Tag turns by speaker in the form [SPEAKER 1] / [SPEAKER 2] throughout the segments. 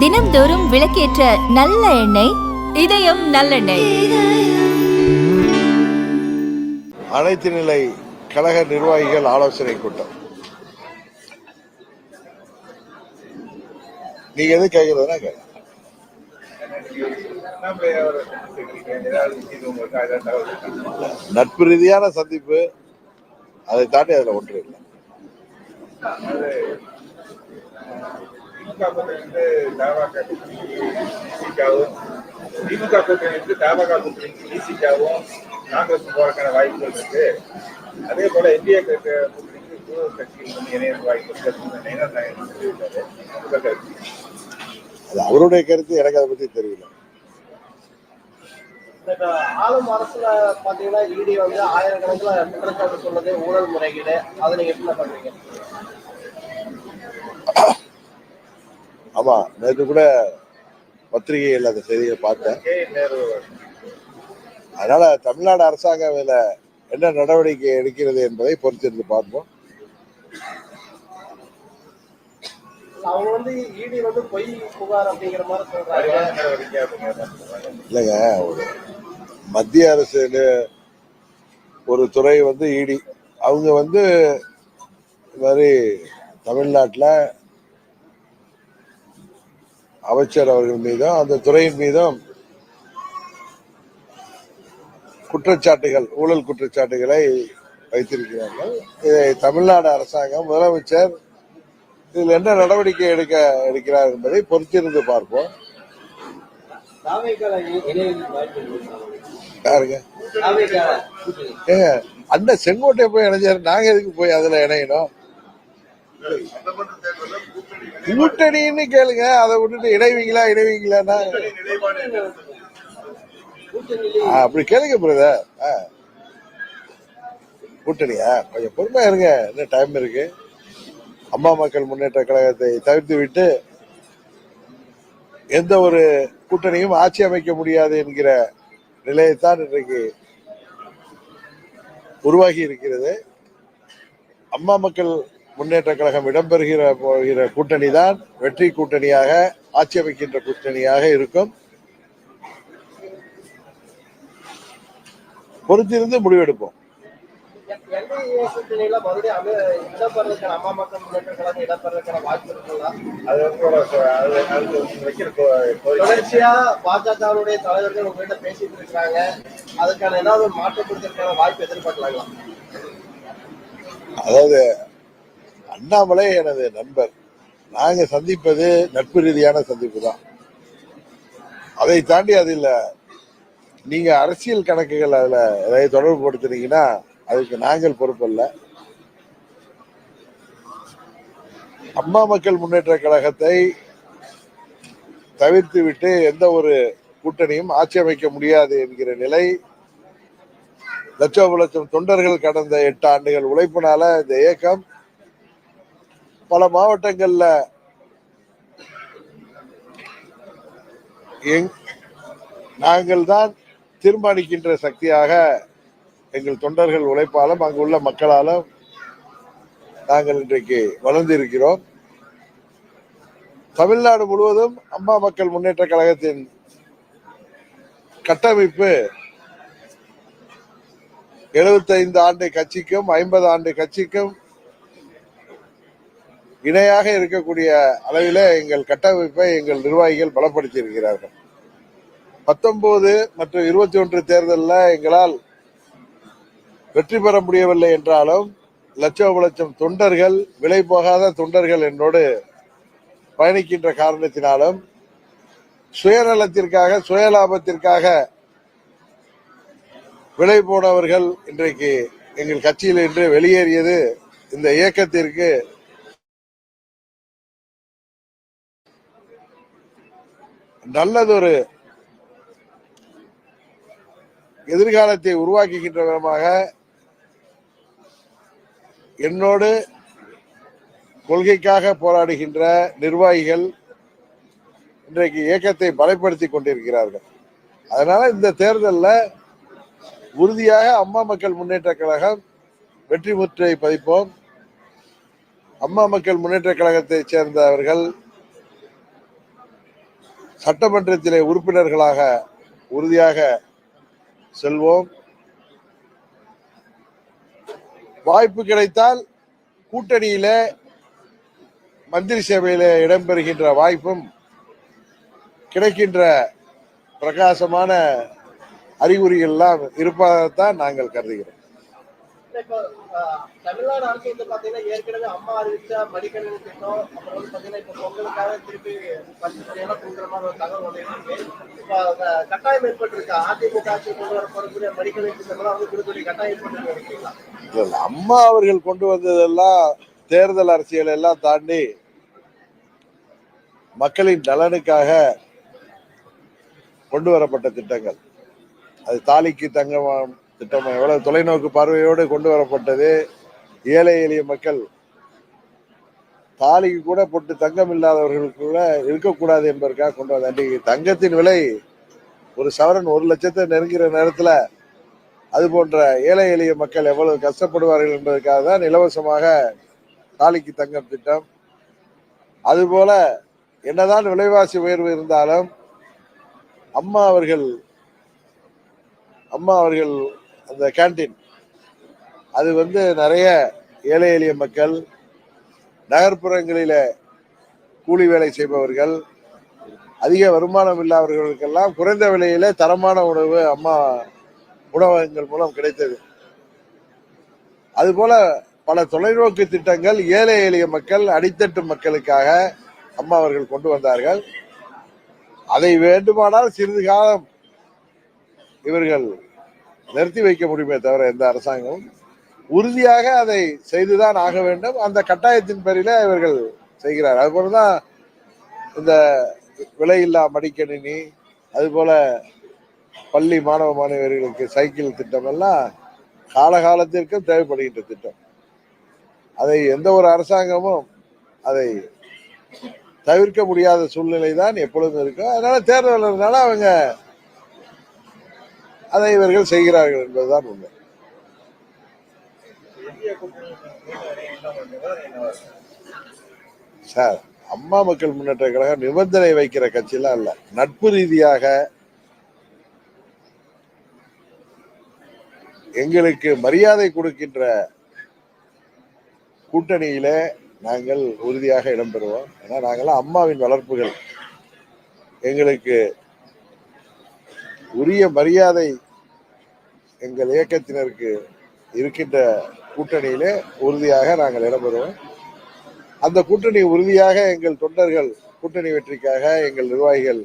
[SPEAKER 1] தினம்தோறும் விளக்கேற்ற நல்ல எண்ணெய் இதயம் நல்லெண்ணெய்.
[SPEAKER 2] அனைத்து நிலை கழக நிர்வாகிகள் ஆலோசனை கூட்டம். நீங்க எது கேட்கறதுனா கேட்க நட்பு ரீதியான சந்திப்பு அதை தாண்டி அதுல ஒன்று இல்லை.
[SPEAKER 3] திமுக கூட்டணிக்கு தவக விசிகாவும் திமுக கூட்டணிக்கு தவக கூட்டணிக்கு விசிகாவும் காங்கிரஸ் போறதுக்கான வாய்ப்புகள் இருக்கு. அதே போல இந்திய கூட்டணிக்கு புது கட்சிகள் வந்து இணைய வாய்ப்பு.
[SPEAKER 2] அது அவருடைய கருத்து எனக்கு அதை பத்தி தெரியல.
[SPEAKER 4] இந்த ஆளும் அரசுல பாத்தீங்கன்னா இடி வந்து ஆயிரக்கணக்கில் குற்றச்சாட்டு சொன்னது ஊழல் முறைகேடு. அதை நீங்க எப்படி பண்றீங்க?
[SPEAKER 2] ஆமா நேற்று கூட பத்திரிகையில் அந்த செய்தியை பார்த்தேன். அதனால தமிழ்நாடு அரசாங்கம் இதுல என்ன நடவடிக்கை எடுக்கிறது என்பதை பொறுத்திருந்து பார்ப்போம். இல்லைங்க ஒரு மத்திய அரசு ஒரு துறை வந்து இடி. அவங்க வந்து மாதிரி தமிழ்நாட்டில் அமைச்சர் அவர்கள் மீதும் அந்த துறையின் மீதும் குற்றச்சாட்டுகள் ஊழல் குற்றச்சாட்டுகளை வைத்திருக்கிறார்கள். இதை தமிழ்நாடு அரசாங்கம் முதலமைச்சர் இதில் என்ன நடவடிக்கை எடுக்க எடுக்கிறார் என்பதை பொறுத்திருந்து பார்ப்போம். யாருங்க? ஏங்க அண்ணன் செங்கோட்டை போய் இணைஞ்சாரு நாங்க எதுக்கு போய் அதுல இணையணும்? கூட்டணின்னு கேளுங்க அதை விட்டுட்டு இணைவீங்களா இணைவீங்களான்னா. அப்படி கேளுங்க பிரதர் கூட்டணியா? கொஞ்சம் பொறுமையா இருங்க. இன்னும் டைம் இருக்கு. அம்மா மக்கள் முன்னேற்ற கழகத்தை தவிர்த்து விட்டு எந்த ஒரு கூட்டணியும் ஆட்சி அமைக்க முடியாது என்கிற நிலையைத்தான் இன்றைக்கு உருவாகி இருக்கிறது. அம்மா மக்கள் முன்னேற்ற கழகம் இடம்பெறுகிற போகிற கூட்டணி தான் வெற்றி கூட்டணியாக ஆட்சி அமைக்கின்ற கூட்டணியாக இருக்கும். பொறுத்திருந்து முடிவெடுப்போம்.
[SPEAKER 4] தொடர்ச்சியா பாஜகவுடைய தலைவர்கள் உங்ககிட்ட பேசிட்டு அதுக்கான ஏதாவது கொடுக்கறதுக்கான வாய்ப்பு எதிர்பார்க்கலாங்களா?
[SPEAKER 2] அதாவது அண்ணாமலை எனது நண்பர். நாங்கள் சந்திப்பது நட்பு ரீதியான சந்திப்பு தான் அதை தாண்டி அதில் நீங்கள் அரசியல் கணக்குகள் அதில் ஏதாவது தொடர்பு படுத்துனீங்கன்னா அதுக்கு நாங்கள் பொறுப்பல்ல. அம்மா மக்கள் முன்னேற்ற கழகத்தை தவிர்த்து விட்டு எந்த ஒரு கூட்டணியும் ஆட்சி அமைக்க முடியாது என்கிற நிலை. லட்சம் லட்சம் தொண்டர்கள் கடந்த எட்டு ஆண்டுகள் உழைப்பினால இந்த இயக்கம் பல மாவட்டங்கள்ல எங் நாங்கள் தான் தீர்மானிக்கின்ற சக்தியாக எங்கள் தொண்டர்கள் உழைப்பாலும் அங்குள்ள மக்களாலும் நாங்கள் இன்றைக்கு வளர்ந்திருக்கிறோம். தமிழ்நாடு முழுவதும் அம்மா மக்கள் முன்னேற்ற கழகத்தின் கட்டமைப்பு 75 ஆண்டு கட்சிக்கும் ஐம்பது ஆண்டு கட்சிக்கும் இணையாக இருக்கக்கூடிய அளவில் எங்கள் கட்டமைப்பை எங்கள் நிர்வாகிகள் பலப்படுத்தி இருக்கிறார்கள் பத்தொன்பது மற்றும் இருபத்தி ஒன்று தேர்தலில் எங்களால் வெற்றி பெற முடியவில்லை என்றாலும் லட்சம் லட்சம் தொண்டர்கள் விலை போகாத தொண்டர்கள் என்னோடு பயணிக்கின்ற காரணத்தினாலும் சுயநலத்திற்காக சுயலாபத்திற்காக விலை போனவர்கள் இன்றைக்கு எங்கள் கட்சியில் இன்று வெளியேறியது இந்த இயக்கத்திற்கு நல்லதொரு எதிர்காலத்தை உருவாக்குகின்ற விதமாக என்னோடு கொள்கைக்காக போராடுகின்ற நிர்வாகிகள் இன்றைக்கு இயக்கத்தை பலப்படுத்தி கொண்டிருக்கிறார்கள். அதனால இந்த தேர்தலில் உறுதியாக அம்மா மக்கள் முன்னேற்ற கழகம் வெற்றி முற்றை பதிப்போம். அம்மா மக்கள் முன்னேற்ற கழகத்தைச் சேர்ந்தவர்கள் சட்டமன்றத்திலே உறுப்பினர்களாக உறுதியாக செல்வோம். வாய்ப்பு கிடைத்தால் கூட்டணியில மந்திரி சேவையில இடம்பெறுகின்ற வாய்ப்பும் கிடைக்கின்ற பிரகாசமான அறிகுறிகள்லாம் இருப்பதாகத்தான் நாங்கள் கருதுகிறோம்.
[SPEAKER 4] இப்போ தமிழ்நாடு அரசு வந்து பாத்தீங்கன்னா ஏற்கனவே அம்மா அறிவிச்ச மடிக்கணினி திட்டம் அப்புறம் வந்து பாத்தீங்கன்னா இப்போ பொங்கலுக்காக திருப்பி பத்து கொடுக்குற மாதிரி ஒரு தகவல் வந்து இப்போ கட்டாயம் ஏற்பட்டிருக்கா? அதிமுக ஆட்சி கொண்டு வர போறக்கூடிய மடிக்கணினி திட்டம்லாம் வந்து கொடுக்கக்கூடிய கட்டாயம் ஏற்பட்டிருக்கீங்களா
[SPEAKER 2] இல்ல. அம்மா அவர்கள் கொண்டு வந்ததெல்லாம் தேர்தல் அரசியல் எல்லாம் தாண்டி மக்களின் நலனுக்காக கொண்டு வரப்பட்ட திட்டங்கள். அது தாலிக்கு தங்கம் திட்டம் எவ்வளவு தொலைநோக்கு பார்வையோடு கொண்டு வரப்பட்டது? ஏழை எளிய மக்கள் தாலிக்கு கூட போட்டு தங்கம் இல்லாதவர்களுக்கு கூட இருக்கக்கூடாது என்பதற்காக கொண்டு வந்த அன்றைக்கு தங்கத்தின் விலை ஒரு சவரன் ஒரு லட்சத்தை நெருங்கிற நேரத்தில் அது போன்ற ஏழை எளிய மக்கள் எவ்வளவு கஷ்டப்படுவார்கள் என்பதற்காக தான் இலவசமாக தாலிக்கு தங்கம் திட்டம். அதுபோல என்னதான் விலைவாசி உயர்வு இருந்தாலும் அம்மா அவர்கள் அம்மா அவர்கள் அந்த கேண்டீன் அது வந்து நிறைய ஏழை எளிய மக்கள் நகர்ப்புறங்களில கூலி வேலை செய்பவர்கள் அதிக வருமானம் இல்லாதவர்களுக்கெல்லாம் குறைந்த விலையில தரமான உணவு அம்மா உணவகங்கள் மூலம் கிடைத்தது. அதுபோல பல தொலைநோக்கு திட்டங்கள் ஏழை எளிய மக்கள் அடித்தட்டு மக்களுக்காக அம்மா அவர்கள் கொண்டு வந்தார்கள். அதை வேண்டுமானால் சிறிது காலம் இவர்கள் நிறுத்தி வைக்க முடியுமே தவிர எந்த அரசாங்கமும். உறுதியாக அதை செய்துதான் ஆக வேண்டும். அந்த கட்டாயத்தின் பேரில இவர்கள் செய்கிறார். அதுபோலதான் இந்த விலையில்லா மடிக்கணினி அதுபோல பள்ளி மாணவ மாணவியர்களுக்கு சைக்கிள் திட்டம் எல்லாம் காலகாலத்திற்கும் தேவைப்படுகின்ற திட்டம். அதை எந்த ஒரு அரசாங்கமும் அதை தவிர்க்க முடியாத சூழ்நிலை தான் எப்பொழுதும் இருக்கும். அதனால தேர்தல் அவங்க அதை இவர்கள் செய்கிறார்கள் என்பதுதான் உண்மை. சார் அம்மா மக்கள் முன்னேற்ற கழகம் நிபந்தனை வைக்கிற கட்சியெல்லாம் இல்ல. நட்பு ரீதியாக எங்களுக்கு மரியாதை கொடுக்கின்ற கூட்டணியில நாங்கள் உறுதியாக இடம்பெறுவோம் ஏன்னா நாங்களாம் அம்மாவின் வளர்ப்புகள். எங்களுக்கு உரிய மரியாதை எங்கள் இயக்கத்தினருக்கு இருக்கின்ற கூட்டணியிலே உறுதியாக நாங்கள் இடம்பெறுவோம். அந்த கூட்டணி உறுதியாக எங்கள் தொண்டர்கள் கூட்டணி வெற்றிக்காக எங்கள் நிர்வாகிகள்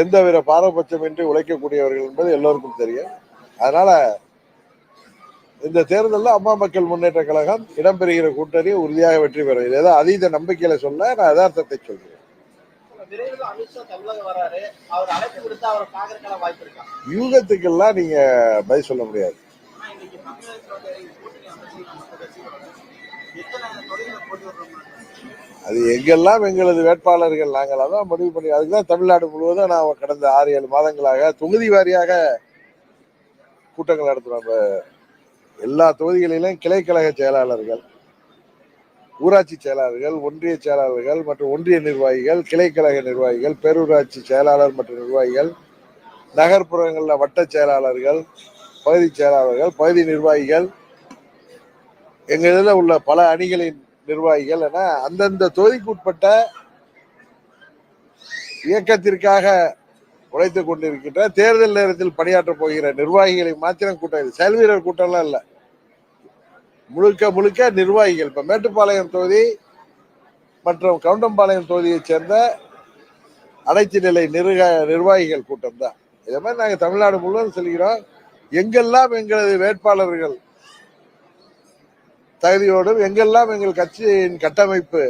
[SPEAKER 2] எந்தவித பாரபட்சமின்றி உழைக்கக்கூடியவர்கள் என்பது எல்லோருக்கும் தெரியும். அதனால இந்த தேர்தலில் அம்மா மக்கள் முன்னேற்ற கழகம் இடம்பெறுகிற கூட்டணி உறுதியாக வெற்றி பெறும். ஏதோ அதீத நம்பிக்கையில சொல்ல நான் யதார்த்தத்தை சொல்கிறேன். யூகத்துக்கெல்லாம் நீங்க பதில் சொல்ல முடியாது. அது எங்கெல்லாம் எங்களது வேட்பாளர்கள் நாங்கள் அதான் முடிவு பண்ணி அதுக்குதான் தமிழ்நாடு முழுவதும் நான் கடந்த ஆறு ஏழு மாதங்களாக தொகுதி வாரியாக கூட்டங்கள் நடத்துறோம். இப்ப எல்லா தொகுதிகளிலும் கிளைக்கழக செயலாளர்கள் ஊராட்சி செயலாளர்கள் ஒன்றிய செயலாளர்கள் மற்றும் ஒன்றிய நிர்வாகிகள் கிளைக்கழக நிர்வாகிகள் பேரூராட்சி செயலாளர் மற்றும் நிர்வாகிகள் நகர்ப்புறங்களில் வட்ட செயலாளர்கள் பகுதி செயலாளர்கள் பகுதி நிர்வாகிகள் எங்க இதில் உள்ள பல அணிகளின் நிர்வாகிகள் என அந்தந்த தொகுதிக்குட்பட்ட இயக்கத்திற்காக உழைத்துக் கொண்டிருக்கின்ற தேர்தல் நேரத்தில் பணியாற்றப் போகிற நிர்வாகிகளை மாத்திரம் கூட்டம் இது. செயல்வீரர் கூட்டம்லாம் இல்லை. முழுக்க முழுக்க நிர்வாகிகள். இப்போ மேட்டுப்பாளையம் தொகுதி மற்றும் கவுண்டம்பாளையம் தொகுதியைச் சேர்ந்த அனைத்து நிலை நிர்க நிர்வாகிகள் கூட்டம் தான். இதே மாதிரி நாங்கள் தமிழ்நாடு முழுவதும் செல்கிறோம். எங்கெல்லாம் எங்களது வேட்பாளர்கள் தகுதியோடும் எங்கெல்லாம் எங்கள் கட்சியின் கட்டமைப்பு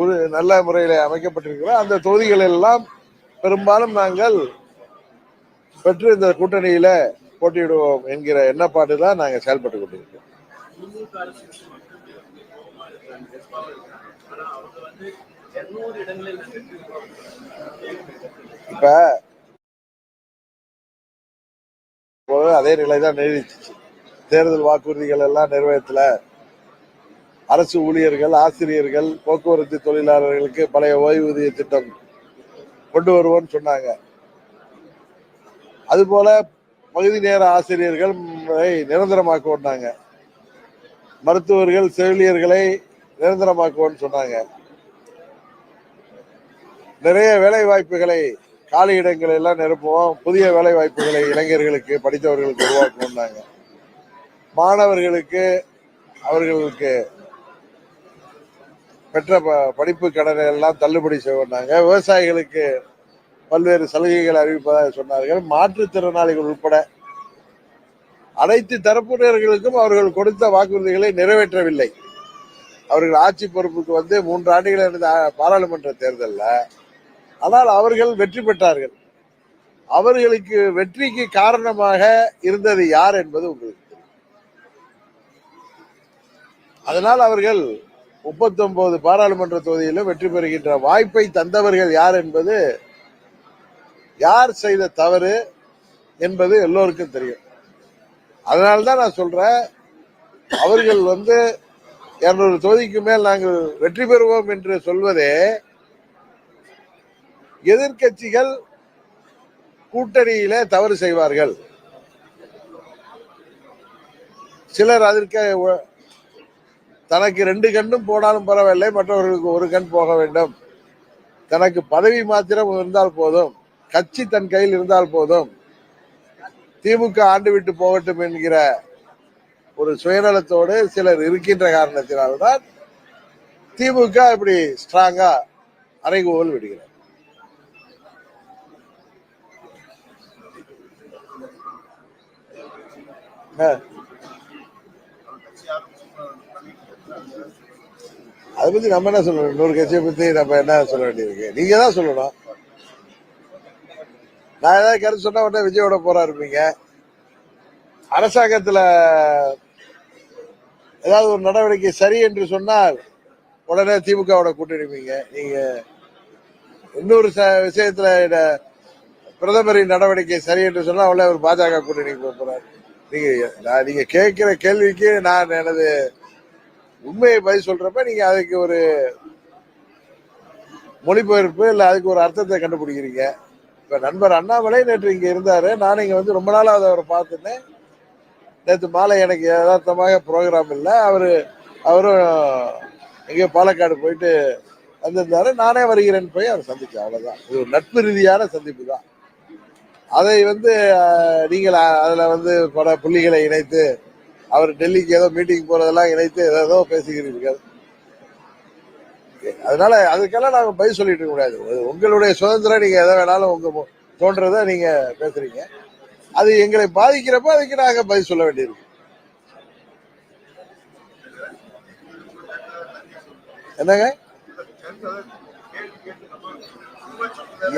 [SPEAKER 2] ஒரு நல்ல முறையில் அமைக்கப்பட்டிருக்கிறோம் அந்த தொகுதிகள் எல்லாம் பெரும்பாலும் நாங்கள் பெற்று இந்த கூட்டணியில போட்டியிடுவோம் என்கிற எண்ணப்பாடு தான் நாங்கள் செயல்பட்டு
[SPEAKER 4] கொண்டிருக்கோம்.
[SPEAKER 2] இப்ப அதே நிலை தான் நீடிச்சிச்சு. தேர்தல் வாக்குறுதிகள் எல்லாம் நிறைவேற்றல. அரசு ஊழியர்கள் ஆசிரியர்கள் போக்குவரத்து தொழிலாளர்களுக்கு பழைய ஓய்வூதிய திட்டம் கொண்டு வருவோம்னு சொன்னாங்க. அதுபோல பகுதி நேர ஆசிரியர்கள் நிரந்தரமாக்குவோன்னாங்க மருத்துவர்கள் செவிலியர்களை நிரந்தரமாக்குவோன்னு சொன்னாங்க. நிறைய வேலை வாய்ப்புகளை காலி இடங்களை எல்லாம் நிரப்புவோம். புதிய வேலை வாய்ப்புகளை இளைஞர்களுக்கு படித்தவர்களுக்கு உருவாக்குவோம்னாங்க. மாணவர்களுக்கு அவர்களுக்கு பெற்ற ப- படிப்பு கடனை எல்லாம் தள்ளுபடி செய்வோம்னாங்க. விவசாயிகளுக்கு பல்வேறு சலுகைகள் அறிவிப்பதாக சொன்னார்கள். மாற்றுத்திறனாளிகள் உட்பட அனைத்து தரப்பினர்களுக்கும் அவர்கள் கொடுத்த வாக்குறுதிகளை நிறைவேற்றவில்லை. அவர்கள் ஆட்சி பொறுப்புக்கு வந்து மூன்று ஆண்டுகள் இருந்த பாராளுமன்ற தேர்தலில். ஆனால் அவர்கள் வெற்றி பெற்றார்கள். அவர்களுக்கு வெற்றிக்கு காரணமாக இருந்தது யார் என்பது உங்களுக்கு தெரியும். அதனால் அவர்கள் 39 பாராளுமன்ற தொகுதியிலும் வெற்றி பெறுகின்ற வாய்ப்பை தந்தவர்கள் யார் என்பது யார் செய்த தவறு என்பது எல்லோருக்கும் தெரியும். அதனால்தான் நான் சொல்றேன் அவர்கள் வந்து இருநூறு தொகுதிக்கு மேல் நாங்கள் வெற்றி பெறுவோம் என்று சொல்வதே எதிர்க்கட்சிகள் கூட்டணியிலே தவறு செய்வார்கள். சிலர் அதற்கு தனக்கு ரெண்டு கண்ணும் போனாலும் பரவாயில்லை மற்றவர்களுக்கு ஒரு கண் போக வேண்டும். தனக்கு பதவி மாத்திரம் இருந்தால் போதும். கட்சி தன் கையில் இருந்தால் போதும். திமுக ஆண்டு விட்டு போகட்டும் என்கிற ஒரு சுயநலத்தோடு சிலர் இருக்கின்ற காரணத்தினால்தான் திமுக இப்படி ஸ்ட்ராங்கா அறைகோல் விடுகிறார் ஆ. அதை பத்தி நம்ம என்ன சொல்லணும்? இன்னொரு கட்சியை பத்தி நம்ம என்ன சொல்ல வேண்டியிருக்கு? நீங்க தான் சொல்லணும். நான் ஏதாவது கருத்து சொன்னா உடனே விஜயோட போறா இருப்பீங்க. அரசாங்கத்துல ஏதாவது ஒரு நடவடிக்கை சரி என்று சொன்னால் உடனே திமுகவோட கூட்டிடுவீங்க நீங்க இன்னொரு ச- விஷயத்துல பிரதமரின் நடவடிக்கை சரி என்று சொன்னா உடனே ஒரு பாஜக கூட்டணி போறாரு. நீங்க நான் நீங்க கேட்கிற கேள்விக்கு நான் எனது உண்மையை பதில் சொல்றப்ப நீங்க அதுக்கு ஒரு மொழிபெயர்ப்பு இல்ல அதுக்கு ஒரு அர்த்தத்தை கண்டுபிடிக்கிறீங்க. இப்ப நண்பர் அண்ணாமலை நேற்று இங்க இருந்தாரு. நான் இங்க வந்து ரொம்ப நாளாவது அவரை பார்த்துட்டேன் நேற்று மாலை எனக்கு யதார்த்தமாக ப்ரோக்ராம் இல்லை. அவரு அவரும் எங்கேயோ பாலக்காடு போயிட்டு வந்திருந்தாரு. நானே வருகிறேன்னு போய் அவரை சந்திச்சேன் அவ்வளவுதான். இது ஒரு நட்பு ரீதியான சந்திப்பு தான். அதை வந்து நீங்கள் அதில் அதுல வந்து பல புள்ளிகளை இணைத்து அவர் டெல்லிக்கு ஏதோ மீட்டிங் போறதெல்லாம் இணைத்து ஏதோ இருக்கு. அதனால அதுக்கெல்லாம் நாங்க பதில் சொல்லிட்டு இருக்க முடியாது. உங்களுடைய சுதந்திரம் நீங்க எதை வேணாலும் உங்க தோன்றதை நீங்க பேசுறீங்க. அது எங்களை பாதிக்கிறப்ப அதுக்கு நாங்க பதில் சொல்ல வேண்டியிருக்கு என்னங்க?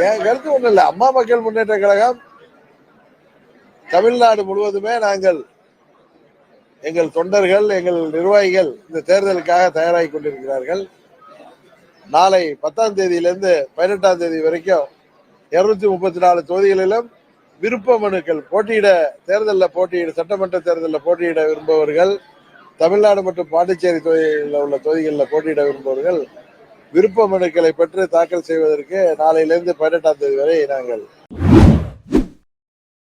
[SPEAKER 2] என் கருத்து ஒண்ணும் இல்லை. அம்மா மக்கள் முன்னேற்ற கழகம் தமிழ்நாடு முழுவதுமே நாங்கள் எங்கள் தொண்டர்கள் எங்கள் நிர்வாகிகள் இந்த தேர்தலுக்காக தயாராகி கொண்டிருக்கிறார்கள். நாளை பத்தாம் தேதியிலிருந்து பதினெட்டாம் தேதி வரைக்கும் இருநூத்தி முப்பத்தி நாலு தொகுதிகளிலும் விருப்ப மனுக்கள் போட்டியிட தேர்தலில் போட்டியிட சட்டமன்ற தேர்தலில் போட்டியிட விரும்புபவர்கள் தமிழ்நாடு மற்றும் பாண்டிச்சேரி தொகுதிகளில் உள்ள தொகுதிகளில் போட்டியிட விரும்பவர்கள் விருப்ப மனுக்களை பெற்று தாக்கல் செய்வதற்கு நாளையிலிருந்து பதினெட்டாம் தேதி வரை நாங்கள்